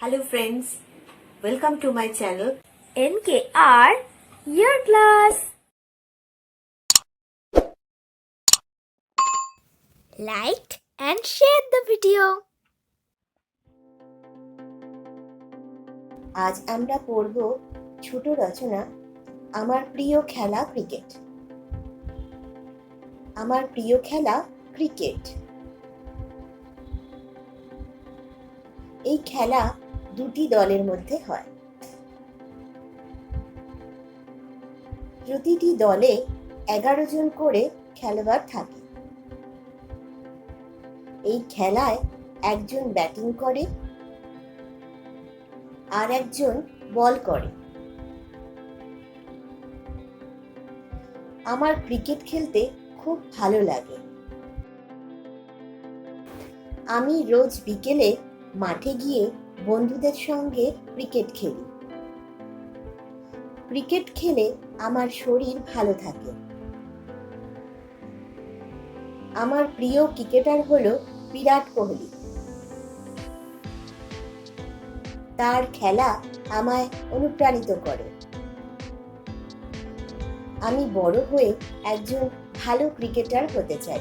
Hello friends, welcome to my channel. NKR Year Class. Like and share the video. আজ আমরা পড়ব ছোট রচনা আমার প্রিয় খেলা ক্রিকেট আমার প্রিয় খেলা ক্রিকেট এই খেলা দুটি দলের মধ্যে হয়। প্রতিটি দলে এগারো জন করে খেলোয়াড় থাকে। এই খেলায় একজন ব্যাটিং করে আর একজন বল করে। আমার ক্রিকেট খেলতে খুব ভালো লাগে। আমি রোজ বিকেলে মাঠে গিয়ে বন্ধুদের সঙ্গে ক্রিকেট খেলি। ক্রিকেট খেলে আমার শরীর ভালো থাকে। আমার প্রিয় ক্রিকেটার হলো বিরাট কোহলি। তার খেলা আমায় অনুপ্রাণিত করে। আমি বড় হয়ে একজন ভালো ক্রিকেটার হতে চাই।